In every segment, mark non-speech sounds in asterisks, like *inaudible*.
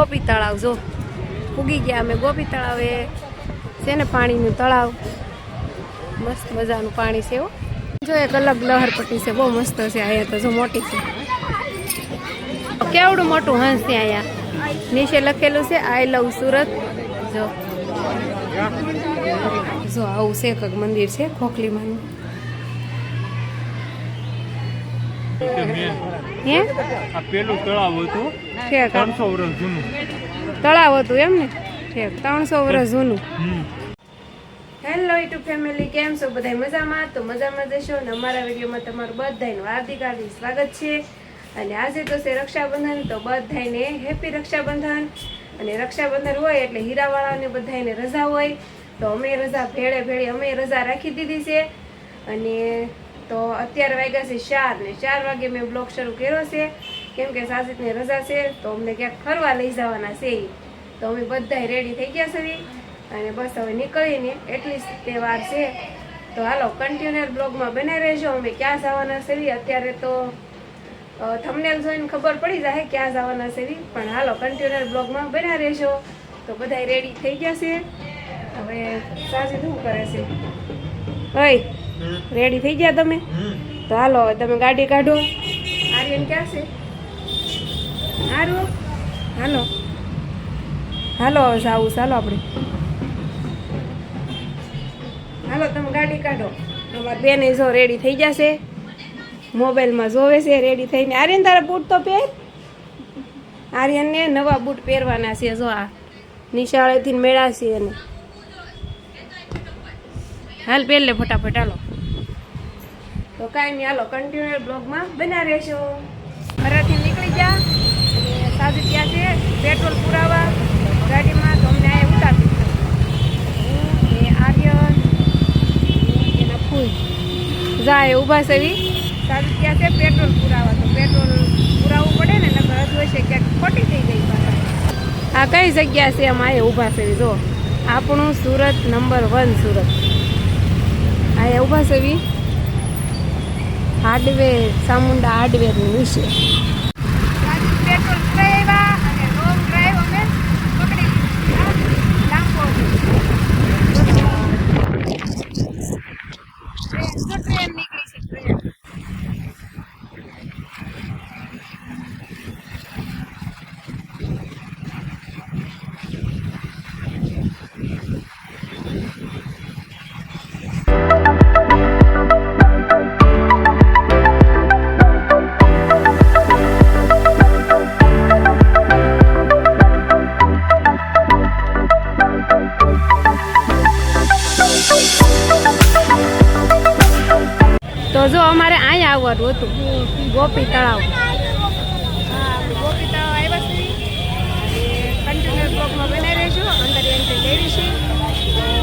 ગોપી તળાવ, જો. ઉગી ગયા અમે ગોપી તળાવે. છે ને પાણીનું તળાવ? મસ્ત મજાનું પાણી છે એવું જો એક અલગ લહરપટ્ટી છે, બહુ મસ્ત છે અહીંયા તો, જો મોટી છે. કેવડું મોટું હંસ છે અહીંયા? નીચે લખેલું છે આઈ લવ સુરત. જો. જો આવું છે, કંઈક મંદિર છે ખોખલીમાંનું હે? આ પેલું તળાવ હતું. ઠેક ત્રણસો વર્ષ જૂનું. તળાવ હતું એમ ને? ઠેક ત્રણસો વર્ષ જૂનું. હેલો યુટ્યુબ ફેમિલી કેમ છો? બધા મજામાં? તો મજામાં જશો અને અમારા વિડીયોમાં તમારું બધાનું હાર્દિક હાર્દિક સ્વાગત છે. અને આજે તો છે રક્ષાબંધન તો બધાને હેપી રક્ષાબંધન. અને રક્ષાબંધન હોય એટલે હીરાવાળાને બધાને રજા હોય. તો અમે રજા ભેળે ભેળે અમે રજા રાખી દીધી છે. અને તો અત્યારે વાગ્યા છે ચાર ને ચાર વાગે મેં બ્લોગ શરૂ કર્યો છે. કેમ કે સાસિતને રજા છે, તો અમને ક્યાંક ફરવા લઈ જવાના છે. તો અમે બધા રેડી થઈ ગયા છે. અને બસ હવે નીકળીને એટલી તે વાર છે. તો હાલો કન્ટિન્યુઅર બ્લોગમાં બને રહેજો. અમે ક્યાં જવાના છે? અત્યારે તો થમનેલ જોઈને ખબર પડી જાય ક્યાં જવાના છે. પણ હાલો કન્ટિન્યુઅર બ્લોગમાં બન્યા રહેજો. તો બધા રેડી થઈ ગયા છે. હવે સાજી શું કરે છે? ઓય રેડી થઈ ગયા તમે? તો હાલો હવે તમે ગાડી કાઢો. આર્યન ક્યાં છે? સારું હાલો. હાલો હવે જાવું ચાલો આપણે. હાલો તમે ગાડી કાઢો. અમારા બેને જો રેડી થઈ જશે. મોબાઈલમાં જોવે છે રેડી થઈને. આર્યન તારા બૂટ તો પહેર. આર્યનને નવા બૂટ પહેરવાના છે જો આ નિશાળેથી મેળાશે એને. હાલ પહેર લે ફટાફટ હાલો. તો કાંઈ નહીં, હાલો કન્ટિન્યુ બ્લોગમાં બના રહેશો ઘરેથી નીકળી ગયા અને સાધુ ત્યાં છે, પેટ્રોલ પુરાવા ગાડીમાં તો અમને આ ઉતારી હું આર્યન એના ફૂલ. જાય ઊભા સેવી સાધુ ત્યાં છે, પેટ્રોલ પુરાવા. તો પેટ્રોલ પુરાવવું પડે ને, નકર હજુ હશે ક્યાંક ખોટી થઈ ગઈ પાછા. આ કઈ જગ્યા છે એમ? આ ઊભા સેવી જો. આપણું સુરત નંબર વન સુરત. આ ઊભા સેવી હાર્ડવેર ચામુંડા હાર્ડવેરનું વિશે. તો જો અમારે અહીંયા આવવાનું હતું. ગોપી તળાવ. ગોપી તળાવ આવ્યા છીએ કન્ટેનર બ્લોકમાં બનાવી રહેજો અંદર એન્ટ્રી લેવી છે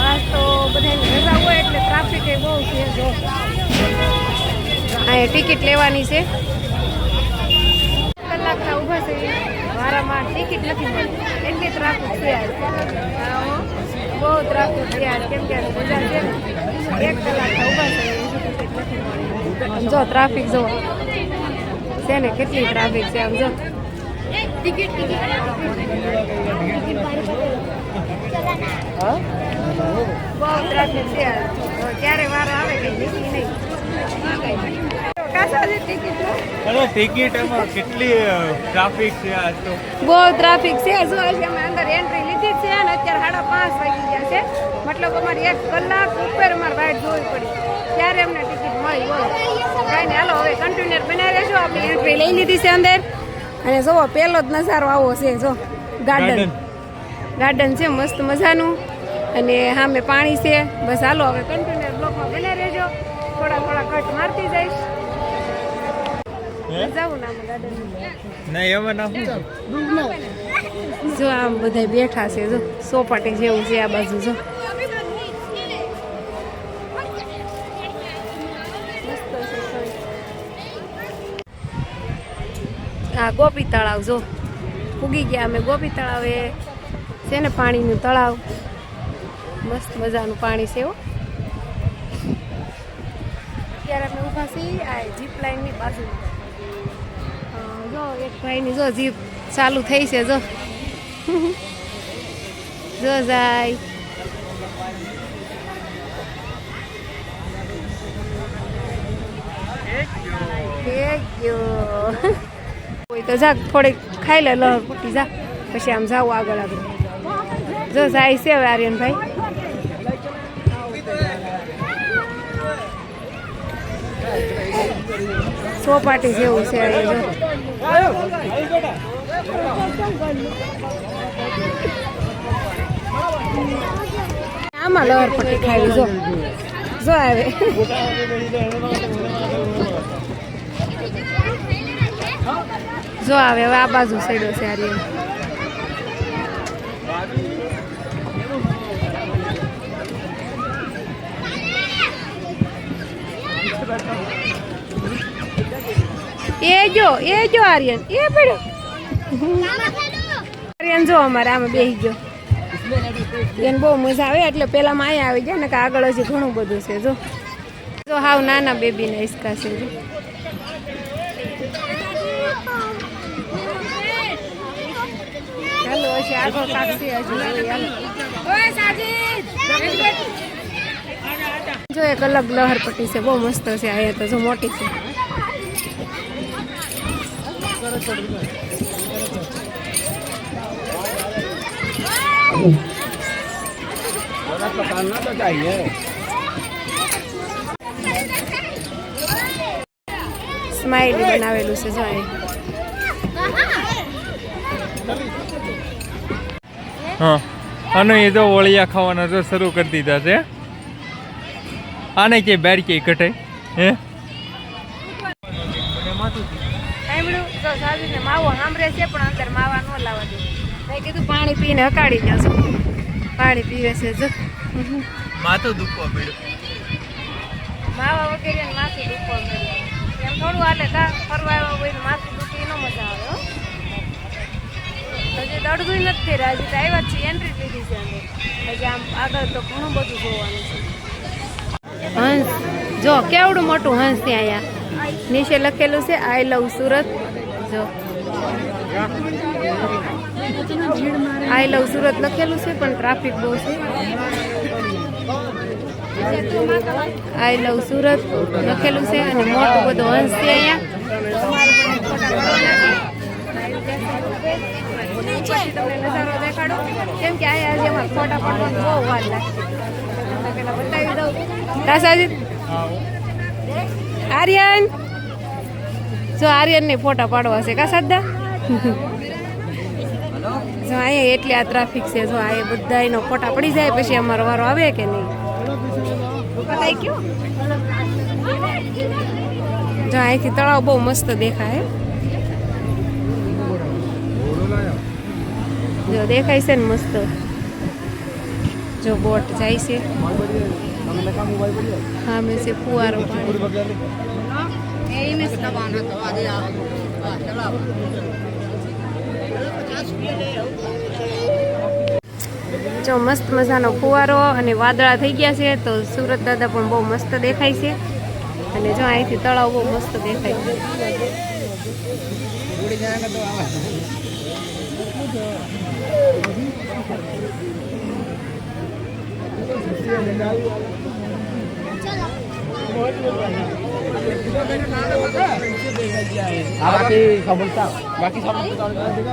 આજ તો બધાની રજા હોય એટલે ટ્રાફિક એ બહુ છે જો અહીંયા ટિકિટ લેવાની છે. કલાકના ઊભા છે. વારામાં ટિકિટ નથી મળી એટલી ટ્રાફિક છે બહુ ટ્રાફિક છે કેમ કે બજાર એક કલાકના ઊભા છે હજુ ટિકિટ નથી જો ટ્રાફિક જો. છે ને કેટલી ટ્રાફિક છે આમ જો. બહુ ટ્રાફિક છે ક્યારે વારો આવે નીકળી નહીં. ટિકિટ લો. અરે ટિકિટ એમાં કેટલી ટ્રાફિક છે આજ તો? બહુ ટ્રાફિક છે. જો અમે અંદર એન્ટ્રી લીધી છે અને અત્યારે સાડા પાંચ વાગી ગયા છે. મતલબ અમારી એક કલાક ઉપર અમારે વાઇટ જોવી પડી. ત્યારે અમને કાંઈ નહીં હાલો હવે કન્ટેનર બનાવી રહેજો આપણે એન્ટ્રી લઈ લીધી છે અંદર. અને જુઓ પહેલો જ નજારો આવો છે જો ગાર્ડન ગાર્ડન છે મસ્ત મજાનું. અને સામે પાણી છે. બસ હાલો હવે કન્ટેનર બ્લોકમાં બનાવી રહેજો થોડા થોડા કટ મારતી જઈશ. ના ના જો આમ બધા બેઠા છે જો સોપાટી જેવું છે આ બાજુ જો. આ ગોપી તળાવ જો. ઉગી ગયા અમે ગોપી તળાવે. છે ને પાણીનું તળાવ. મસ્ત મજાનું પાણી છે હો. અત્યારે અમે ઊભા છીએ આ જીપ લાઈનની બાજુ. જો એક ભાઈની જો જીપ ચાલુ થઈ છે જો. *laughs* જો જાય. ગયો. કોઈ *laughs* તો જા, થોડીક ખાઈ લે લહર ફૂટી જા. પછી આમ જાવ આગળ આગળ. જો, જાય છે હવે આર્યનભાઈ. સોપાટી જેવું છે આમાં લહર પટ્ટી ખાવી, જો. જો આવે. જો આવે હવે આ બાજુ સાઈડો છે આર્યન એ જો એ જો આર્યન, એ પડ્યો. આર્યન જો અમારે આમાં બેસી ગયો. એને બહુ મજા આવે, એટલે પેલામાં અહીંયા આવી જાય ને કે આગળ હજી ઘણું બધું છે, જો. જો હાવ નાના બેબીને હિસકા છે ચાલો હશે આગળ કાઢશે હજી હાલો. જો એક અલગ લહર પટ્ટી છે, બહુ મસ્ત છે અહીંયા તો જો મોટી છે. સ્માઇલ બનાવેલું છે, જો હા. અને એ તો વળિયા ખાવાના તો શરૂ કરી દીધા છે. આને કે બેર કે કટે હે માવો સાંભળે છે પણ અંદર માવા ન લાવવા દે. મેં કીધું પાણી પીને હકાડી જશો પાણી પીવે છે જો. માથું દુખવા પડ્યું માવા વગેરે માથું દુખવા મળ્યું એમ થોડું હાલે તા ફરવા આવ્યા હોય માથું હજી નથી રાજી તો આવ્યા છીએ એન્ટ્રી લીધી છે હજી આમ આગળ તો ઘણું બધું જોવાનું છે. હંસ. જો, કેવડું મોટું હંસ છે અહીંયા? નીચે લખેલું છે આઈ લવ સુરત. જો. આઈ લવ સુરત લખેલું છે, પણ ટ્રાફિક બહુ છે. આઈ લવ સુરત લખેલું છે, અને મોટું બધું હંસ છે અહીંયા. કેમ કે અહીંયા આજે અમારે ફોટા પડવાનું બહુ વાર લાગશે. તમને પેલા બતાવી દઉં. રાસાજી? આર્યન? જો આર્યન ને ફોટા પાડવા છે કા સાદા જો અહીંયા એટલી આ ટ્રાફિક છે, જો આ બધા એનો ફોટા પડી જાય પછી અમારો વારો આવે કે નહીં? પતાઈ જો અહીંથી તળાવ બહુ મસ્ત દેખાય. જો દેખાય છે ને મસ્ત. જો બોટ જાય છે. હા મેં છે ફુવારો જો મસ્ત મજાનો ફુવારો અને વાદળા થઈ ગયા છે તો સુરત દાદા પણ બહુ મસ્ત દેખાય છે. અને જો અહીંથી તળાવ બહુ મસ્ત દેખાય છે.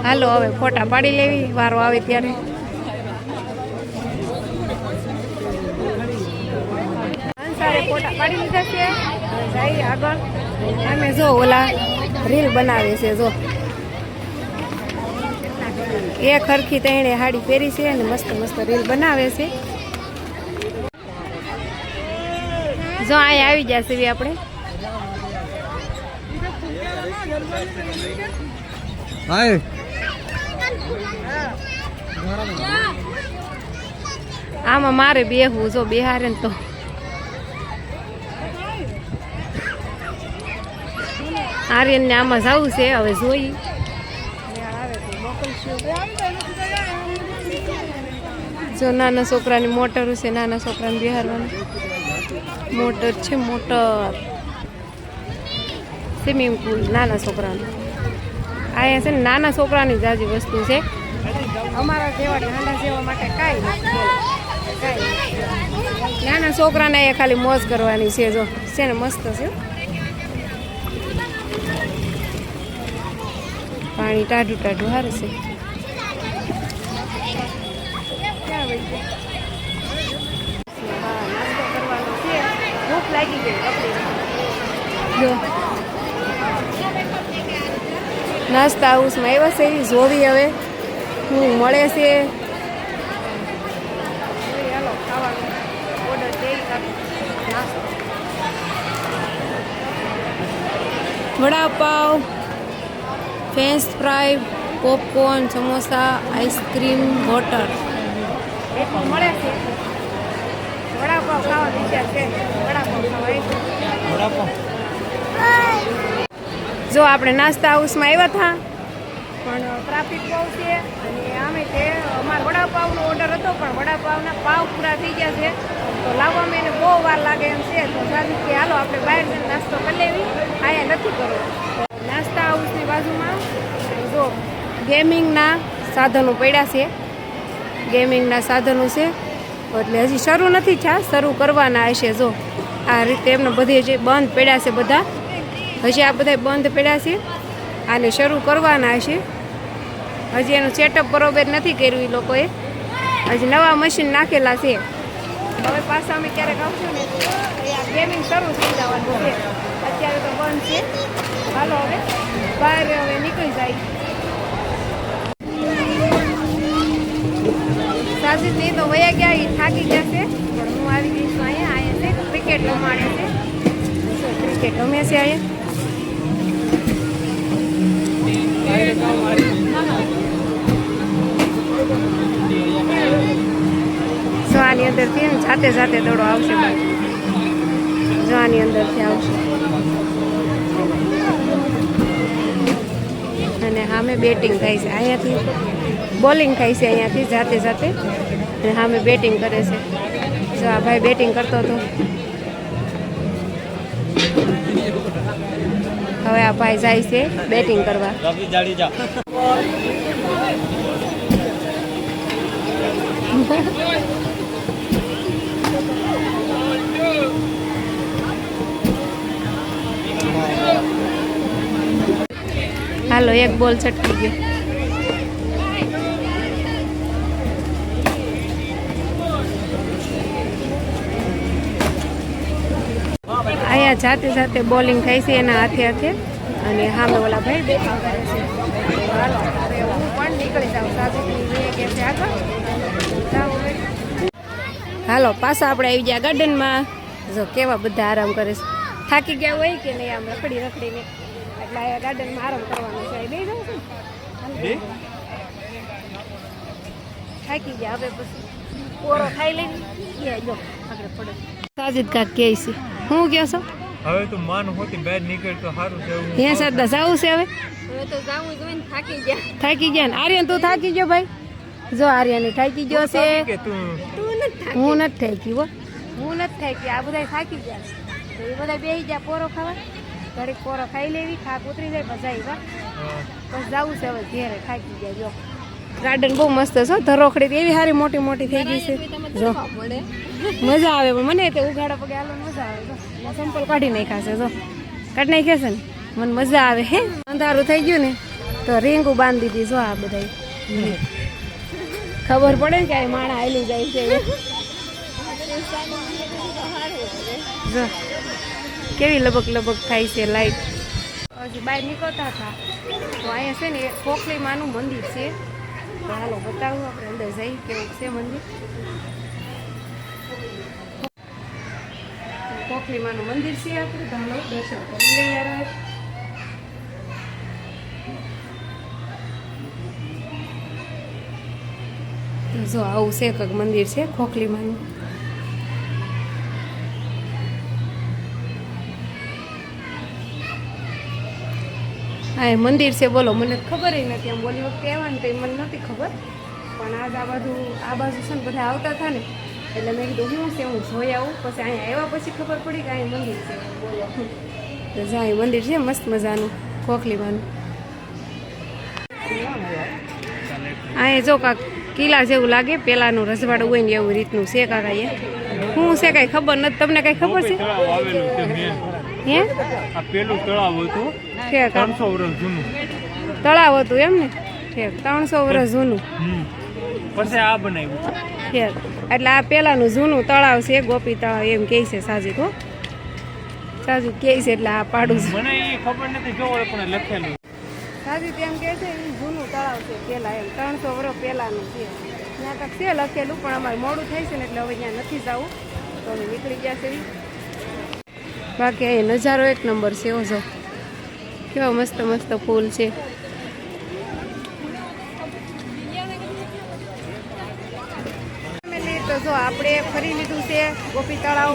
હાલો હવે ફોટા પાડી લેવી વારો આવે ત્યારે. ફોટા પાડી લીધા છે. આગળ. અમે જો ઓલા રીલ બનાવે છે જો. એ ખરખી તેણે હાડી પહેરી છે અને મસ્ત મસ્ત રીલ બનાવે છે. જો અહીંયા આવી જશે આપણે. આમાં મારે બેહવું જો બેહારે ને તો. આર્યન ને આમાં જવું છે, હવે જોઈ જો નાના છોકરાની મોટર છે, નાના છોકરાને બિહારવાનું મોટર છે, મોટર. સ્વિમિંગ પુલ નાના છોકરાનું. અહીંયા છે ને નાના છોકરાની જાજી વસ્તુ છે. અમારા જેવા નાના જેવા માટે કાંઈ. નાના છોકરાને અહીંયા ખાલી મોજ કરવાની છે, જો. છે ને મસ્ત છે. પાણી ટાઢું ટાઢું હારે છે. નાસ્તો હાઉસમાં આવ્યા છે એ જોવી હવે હું મળે છે. Vada pav. French fry popcorn samosa ice cream water મળે છે વડાપાવ ખાવા વિચાર છે વડાપાવ ખાવા જો આપણે નાસ્તા હાઉસમાં આવ્યા હતા. પણ ટ્રાફિક બહુ છે અને આમે તે અમારો વડાપાવનો ઓર્ડર હતો, પણ વડાપાવના પાવ પૂરા થઈ ગયા છે. તો લાવવામાં એને બહુ વાર લાગે એમ છે. તો સાજુ કે હાલો, આપણે બહાર નાસ્તો કરી લેવી. અહીંયા નથી કરવો. નાસ્તા હાઉસની બાજુમાં જો ગેમિંગના સાધનો પડ્યા છે. ગેમિંગના સાધનો છે. એટલે હજી શરૂ નથી થયા, શરૂ કરવાના હશે જો. આ રીતે એમને બધી જે બંધ પડ્યા છે બધા. હજી આ બધા બંધ પડ્યા છે. આને શરૂ કરવાના હશે. હજી એનું સેટઅપ બરોબર નથી કર્યું એ લોકોએ. હજી નવા મશીન નાખેલા છે. હવે પાછા અમે ક્યારેક આવશું ને આ ગેમિંગ શરૂ થઈ જવાનું છે. અત્યારે તો બંધ છે. હાલો હવે, બહાર હવે નીકળી જાય. સાજીદની તો વયા ગયા એ થાકી ગયા છે. પણ હું આવી ગઈ છું અહીંયા અહીંયા છે ક્રિકેટ રમાડે છે. ક્રિકેટ રમે છે અહીંયા જો આની અંદરથી ને જાતે જાતે દડો આવશે જો આની અંદરથી આવશે. અને સામે બેટિંગ થાય છે અહીંયાથી. બોલિંગ થાય છે અહીંયાથી જાતે જાતે. અને સામે બેટિંગ કરે છે. જો આ ભાઈ બેટિંગ કરતો હતો. હવે આ ભાઈ જાય છે બેટિંગ કરવા. *laughs* *laughs* હાલો, એક બોલ છટકી ગયો. અહીંયા જાતે જાતે બોલિંગ થાય છે એના હાથે હાથે. અને સામે ઓલા ભાઈ દેખાવ કરે છે. પણ હાલો, પાછા આપણે આવી ગયા ગાર્ડનમાં જો કેવા બધા આરામ કરે છે. થાકી ગયા હોય કે નહીં આમ રખડી રખડીને. એટલે આ ગાર્ડનમાં આરામ કરવાનો છે. બે જાઉં છું? થાકી ગયા હવે પછી. કોરો ખાઈ લઈને એ જો આગળ પડે. સાજિદ કાક કે છે. હું કહો છો? હવે તો માન હોતી બહાર નીકળ તો સારું છે હે સરદા જાવું છે હવે? હવે તો જાવું જ ને થાકી ગયા. થાકી ગયા ને? આર્યન તું થાકી ગયો ભાઈ? જો આર્યન થાકી ગયો છે. કે તું? તું નથી હું નથી થાકી હો. હું નથી થાકી આ બધા થાકી ગયા છે. તો એ બધા બેસી ગયા પોરો ખાવા. ઘડીક કોરો ખાઈ લેવી થાક ઉતરી જાય પછી આવ્યા બસ જવું છે હવે ઘેરે થાકી જાય જો. ગાર્ડન બહુ મસ્ત છે. ધરોખડી એવી સારી મોટી મોટી થઈ ગઈ છે. જો. મજા આવે પણ મને તે ઉઘાડા પગે હાલો મજા આવે જો. સંપલ કાઢી નાખ્યા છે જો. કાઢી નાખ્યા છે ને? મને મજા આવે હે. અંધારું થઈ ગયું ને તો રીંગું બાંધી દીધી જો આ બધા ખબર પડે કે આ માણા હાલી જાય છે. જો. કેવી લબક લબક થાય છે લાઈટ હજુ બહાર નીકળતા હતા. તો અહીંયા છે ને ખોખલી માનું મંદિર છે. હાલો બતાવું આપણે અંદર જઈ કેવું છે મંદિર. કોકલીમાનું મંદિર છે આપણે. હાલો દર્શન જો આવું છે કંઈક મંદિર છે ખોખલીમાનું હા એ મંદિર છે બોલો મને ખબર નથી. આમ બોલી વખતે આવ્યા ને તો એ મને નથી ખબર. પણ આજ આ બાજુ આ બાજુ છે ને બધા આવતા હતા ને એટલે મેં કીધું હું છે હું જોઈ આવું. પછી અહીંયા આવ્યા પછી ખબર પડી કે અહીં મંદિર છે. બોલો. તો જા અહીં મંદિર છે મસ્ત મજાનું ખોખલીમાનું અહીંયા જો કાક કિલ્લા જેવું લાગે પેલાનું રજવાડું હોય ને એવું રીતનું છે કાકા એ. શું છે કાંઈ ખબર નથી તમને કાંઈ ખબર છે? હે? પેલું તળાવ હતું. કાકા ત્રણસો વર્ષ જૂનું. તળાવ હતું એમ ને? ઠેક ત્રણસો વર્ષ જૂનું. પછી આ બનાવ્યું. ઠેક. એટલે આ પેલાનું જૂનું તળાવ છે ગોપી તળાવ એમ કે છે સાજીક હો. સાજુ કે છે એટલે આ પાડું છે. મને એ ખબર નથી જો પણ લખેલું. સાજુ તેમ કે છે એ જૂનું તળાવ છે પેલા એમ. ત્રણસો વર્ષ પહેલાનું છે. ત્યાં કાંક છે લખેલું પણ અમારે મોડું થાય છે ને એટલે હવે ત્યાં નથી જવું. તો અમે નીકળી ગયા છે બાકી એ નજારો એક નંબર છે ઓ જો. કેવા મસ્ત મસ્ત ફૂલ છે. તો જો આપણે ફરી લીધું છે ગોપી તળાવ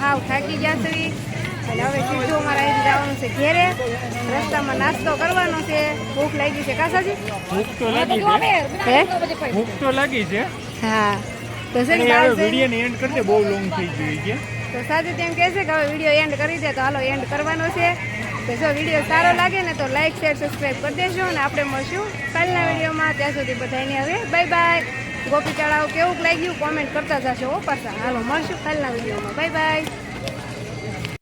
હાવ થાકી ગયા છે અને હવે સીધું અમારે અહીં જવાનું છે ઘેરે. રસ્તામાં નાસ્તો કરવાનો છે. ભૂખ લાગી છે કાસાજી? ભૂખ તો લાગી છે. હે? ભૂખ તો લાગી છે. હા. તો સર અને ને એન્ડ કરી દે બહુ લોંગ થઈ ગઈ છે. તો સાજુ તેમ કહે છે કે હવે વીડિયો એન્ડ કરી દે તો હાલો એન્ડ કરવાનો છે. તો જો વીડિયો સારો લાગે ને તો લાઈક શેર સબસ્ક્રાઈબ કરી દેજો અને આપણે મળશું કાલના વિડીયોમાં. ત્યાં સુધી બધાને હવે બાય બાય ગોપી તળાવ કેવું લાગ્યું? કોમેન્ટ કરતા જશો હો પાછા. હાલો, મળશું કાલના વિડીયોમાં. Bye bye